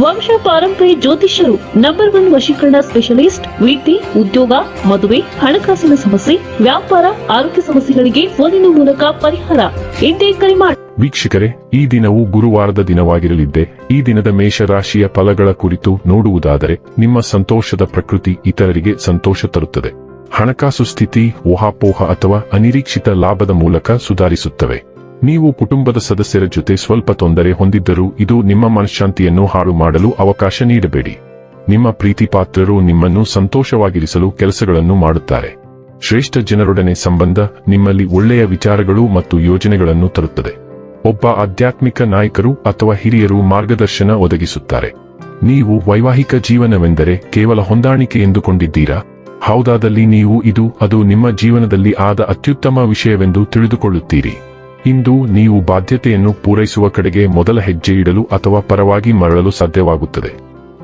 ವಂಶ ಪಾರಂಪರ್ಯ ಜ್ಯೋತಿಷ್ಯರು ನಂಬರ್ ಒನ್ ವಶೀಕರಣ ಸ್ಪೆಷಲಿಸ್ಟ್ ವಿದ್ಯೆ ಉದ್ಯೋಗ, ಮದುವೆ, ಹಣಕಾಸಿನ ಸಮಸ್ಯೆ, ವ್ಯಾಪಾರ, ಆರೋಗ್ಯ ಸಮಸ್ಯೆಗಳಿಗೆ ಫೋನಿನ ಮೂಲಕ ಪರಿಹಾರ. ಎಂದೇ ಕರೆ ಮಾಡಿ ವೀಕ್ಷಕರೇ, ಈ ದಿನವು ಗುರುವಾರದ ದಿನವಾಗಿರಲಿದ್ದೆ. ಈ ದಿನದ ಮೇಷರಾಶಿಯ ಫಲಗಳ ಕುರಿತು ನೋಡುವುದಾದರೆ, ನಿಮ್ಮ ಸಂತೋಷದ ಪ್ರಕೃತಿ ಇತರರಿಗೆ ಸಂತೋಷ ತರುತ್ತದೆ. ಹಣಕಾಸು ಸ್ಥಿತಿ, ಊಹಾಪೋಹ ಅಥವಾ ಅನಿರೀಕ್ಷಿತ ಲಾಭದ ಮೂಲಕ ಸುಧಾರಿಸುತ್ತವೆ. ನೀವು ಕುಟುಂಬದ ಸದಸ್ಯರ ಜೊತೆ ಸ್ವಲ್ಪ ತೊಂದರೆ ಹೊಂದಿದ್ದರೂ ಇದು ನಿಮ್ಮ ಮನಃಶಾಂತಿಯನ್ನು ಹಾಳು ಮಾಡಲು ಅವಕಾಶ ನೀಡಬೇಡಿ. ನಿಮ್ಮ ಪ್ರೀತಿ ಪಾತ್ರರು ನಿಮ್ಮನ್ನು ಸಂತೋಷವಾಗಿರಿಸಲು ಕೆಲಸಗಳನ್ನು ಮಾಡುತ್ತಾರೆ. ಶ್ರೇಷ್ಠ ಜನರೊಡನೆ ಸಂಬಂಧ ನಿಮ್ಮಲ್ಲಿ ಒಳ್ಳೆಯ ವಿಚಾರಗಳು ಮತ್ತು ಯೋಜನೆಗಳನ್ನು ತರುತ್ತದೆ. ಒಬ್ಬ ಆಧ್ಯಾತ್ಮಿಕ ನಾಯಕರು ಅಥವಾ ಹಿರಿಯರು ಮಾರ್ಗದರ್ಶನ ಒದಗಿಸುತ್ತಾರೆ. ನೀವು ವೈವಾಹಿಕ ಜೀವನವೆಂದರೆ ಕೇವಲ ಹೊಂದಾಣಿಕೆ ಎಂದುಕೊಂಡಿದ್ದೀರಾ? ಹೌದಾದಲ್ಲಿ ನೀವು ಇದು ಅದು ನಿಮ್ಮ ಜೀವನದಲ್ಲಿ ಆದ ಅತ್ಯುತ್ತಮ ವಿಷಯವೆಂದು ತಿಳಿದುಕೊಳ್ಳುತ್ತೀರಿ. ಇಂದು ನೀವು ಬಾಧ್ಯತೆಯನ್ನು ಪೂರೈಸುವ ಕಡೆಗೆ ಮೊದಲ ಹೆಜ್ಜೆ ಇಡಲು ಅಥವಾ ಪರವಾಗಿ ಮರಳಲು ಸಾಧ್ಯವಾಗುತ್ತದೆ.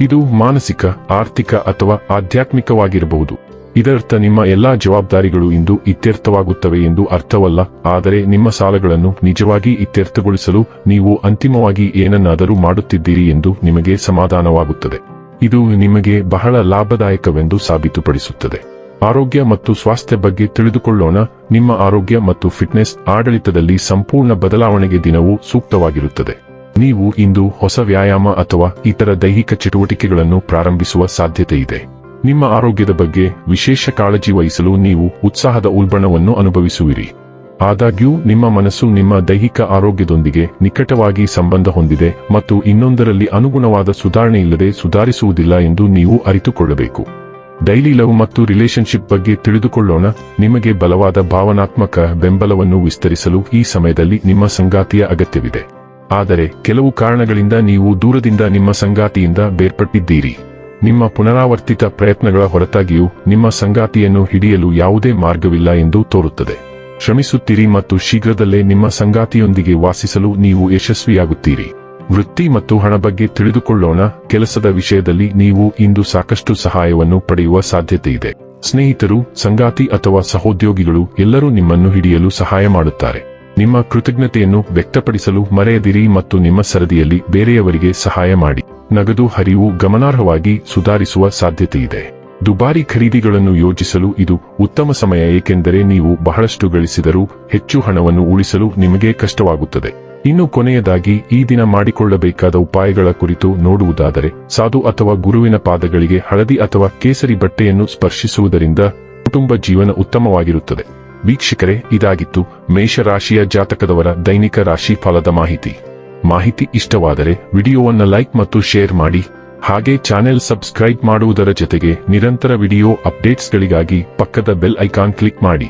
ಇದು ಮಾನಸಿಕ, ಆರ್ಥಿಕ ಅಥವಾ ಆಧ್ಯಾತ್ಮಿಕವಾಗಿರಬಹುದು. ಇದರರ್ಥ ನಿಮ್ಮ ಎಲ್ಲಾ ಜವಾಬ್ದಾರಿಗಳು ಇಂದು ಇತ್ಯರ್ಥವಾಗುತ್ತವೆ ಎಂದು ಅರ್ಥವಲ್ಲ, ಆದರೆ ನಿಮ್ಮ ಸಾಲಗಳನ್ನು ನಿಜವಾಗಿ ಇತ್ಯರ್ಥಗೊಳಿಸಲು ನೀವು ಅಂತಿಮವಾಗಿ ಏನನ್ನಾದರೂ ಮಾಡುತ್ತಿದ್ದೀರಿ ಎಂದು ನಿಮಗೆ ಸಮಾಧಾನವಾಗುತ್ತದೆ. ಇದು ನಿಮಗೆ ಬಹಳ ಲಾಭದಾಯಕವೆಂದು ಸಾಬೀತುಪಡಿಸುತ್ತದೆ. ಆರೋಗ್ಯ ಮತ್ತು ಸ್ವಾಸ್ಥ್ಯ ಬಗ್ಗೆ ತಿಳಿದುಕೊಳ್ಳೋಣ. ನಿಮ್ಮ ಆರೋಗ್ಯ ಮತ್ತು ಫಿಟ್ನೆಸ್ ಆಡಳಿತದಲ್ಲಿ ಸಂಪೂರ್ಣ ಬದಲಾವಣೆಗೆ ದಿನವು ಸೂಕ್ತವಾಗಿರುತ್ತದೆ. ನೀವು ಇಂದು ಹೊಸ ವ್ಯಾಯಾಮ ಅಥವಾ ಇತರ ದೈಹಿಕ ಚಟುವಟಿಕೆಗಳನ್ನು ಪ್ರಾರಂಭಿಸುವ ಸಾಧ್ಯತೆ ಇದೆ. ನಿಮ್ಮ ಆರೋಗ್ಯದ ಬಗ್ಗೆ ವಿಶೇಷ ಕಾಳಜಿ ವಹಿಸಲು ನೀವು ಉತ್ಸಾಹದ ಉಲ್ಬಣವನ್ನು ಅನುಭವಿಸುವಿರಿ. ಆದಾಗ್ಯೂ, ನಿಮ್ಮ ಮನಸ್ಸು ನಿಮ್ಮ ದೈಹಿಕ ಆರೋಗ್ಯದೊಂದಿಗೆ ನಿಕಟವಾಗಿ ಸಂಬಂಧ ಹೊಂದಿದೆ ಮತ್ತು ಇನ್ನೊಂದರಲ್ಲಿ ಅನುಗುಣವಾದ ಸುಧಾರಣೆಯಿಲ್ಲದೆ ಸುಧಾರಿಸುವುದಿಲ್ಲ ಎಂದು ನೀವು ಅರಿತುಕೊಳ್ಳಬೇಕು. ಡೈಲಿ ಲವ್ ಮತ್ತು ರಿಲೇಶನ್ಶಿಪ್ ಬಗ್ಗೆ ತಿಳಿದುಕೊಳ್ಳೋಣ. ನಿಮಗೆ ಬಲವಾದ ಭಾವನಾತ್ಮಕ ಬೆಂಬಲವನ್ನು ವಿಸ್ತರಿಸಲು ಈ ಸಮಯದಲ್ಲಿ ನಿಮ್ಮ ಸಂಗಾತಿಯ ಅಗತ್ಯವಿದೆ. ಆದರೆ, ಕೆಲವು ಕಾರಣಗಳಿಂದ ನೀವು ದೂರದಿಂದ ನಿಮ್ಮ ಸಂಗಾತಿಯಿಂದ ಬೇರ್ಪಟ್ಟಿದ್ದೀರಿ. ನಿಮ್ಮ ಪುನರಾವರ್ತಿತ ಪ್ರಯತ್ನಗಳ ಹೊರತಾಗಿಯೂ ನಿಮ್ಮ ಸಂಗಾತಿಯನ್ನು ಹಿಡಿಯಲು ಯಾವುದೇ ಮಾರ್ಗವಿಲ್ಲ ಎಂದು ತೋರುತ್ತದೆ. ಶ್ರಮಿಸುತ್ತೀರಿ ಮತ್ತು ಶೀಘ್ರದಲ್ಲೇ ನಿಮ್ಮ ಸಂಗಾತಿಯೊಂದಿಗೆ ವಾಸಿಸಲು ನೀವು ಯಶಸ್ವಿಯಾಗುತ್ತೀರಿ. ವೃತ್ತಿ ಮತ್ತು ಹಣ ಬಗ್ಗೆ ತಿಳಿದುಕೊಳ್ಳೋಣ. ಕೆಲಸದ ವಿಷಯದಲ್ಲಿ ನೀವು ಇಂದು ಸಾಕಷ್ಟು ಸಹಾಯವನ್ನು ಪಡೆಯುವ ಸಾಧ್ಯತೆ ಇದೆ. ಸ್ನೇಹಿತರು, ಸಂಗಾತಿ ಅಥವಾ ಸಹೋದ್ಯೋಗಿಗಳು ಎಲ್ಲರೂ ನಿಮ್ಮನ್ನು ಹಿಡಿಯಲು ಸಹಾಯ ಮಾಡುತ್ತಾರೆ. ನಿಮ್ಮ ಕೃತಜ್ಞತೆಯನ್ನು ವ್ಯಕ್ತಪಡಿಸಲು ಮರೆಯದಿರಿ ಮತ್ತು ನಿಮ್ಮ ಸರದಿಯಲ್ಲಿ ಬೇರೆಯವರಿಗೆ ಸಹಾಯ ಮಾಡಿ. ನಗದು ಹರಿವು ಗಮನಾರ್ಹವಾಗಿ ಸುಧಾರಿಸುವ ಸಾಧ್ಯತೆ ಇದೆ. ದುಬಾರಿ ಖರೀದಿಗಳನ್ನು ಯೋಜಿಸಲು ಇದು ಉತ್ತಮ ಸಮಯ, ಏಕೆಂದರೆ ನೀವು ಬಹಳಷ್ಟು ಗಳಿಸಿದರೂ ಹೆಚ್ಚು ಹಣವನ್ನು ಉಳಿಸಲು ನಿಮಗೆ ಕಷ್ಟವಾಗುತ್ತದೆ. ಇನ್ನು ಕೊನೆಯದಾಗಿ ಈ ದಿನ ಮಾಡಿಕೊಳ್ಳಬೇಕಾದ ಉಪಾಯಗಳ ಕುರಿತು ನೋಡುವುದಾದರೆ, ಸಾಧು ಅಥವಾ ಗುರುವಿನ ಪಾದಗಳಿಗೆ ಹಳದಿ ಅಥವಾ ಕೇಸರಿ ಬಟ್ಟೆಯನ್ನು ಸ್ಪರ್ಶಿಸುವುದರಿಂದ ಕುಟುಂಬ ಜೀವನ ಉತ್ತಮವಾಗಿರುತ್ತದೆ. ವೀಕ್ಷಕರೇ, ಇದಾಗಿತ್ತು ಮೇಷರಾಶಿಯ ಜಾತಕದವರ ದೈನಿಕ ರಾಶಿ ಫಲದ ಮಾಹಿತಿ. ಮಾಹಿತಿ ಇಷ್ಟವಾದರೆ ವಿಡಿಯೋವನ್ನು ಲೈಕ್ ಮತ್ತು ಶೇರ್ ಮಾಡಿ, ಹಾಗೆ ಚಾನೆಲ್ ಸಬ್ಸ್ಕ್ರೈಬ್ ಮಾಡುವುದರ ಜೊತೆಗೆ ನಿರಂತರ ವಿಡಿಯೋ ಅಪ್ಡೇಟ್ಸ್ಗಳಿಗಾಗಿ ಪಕ್ಕದ ಬೆಲ್ ಐಕಾನ್ ಕ್ಲಿಕ್ ಮಾಡಿ.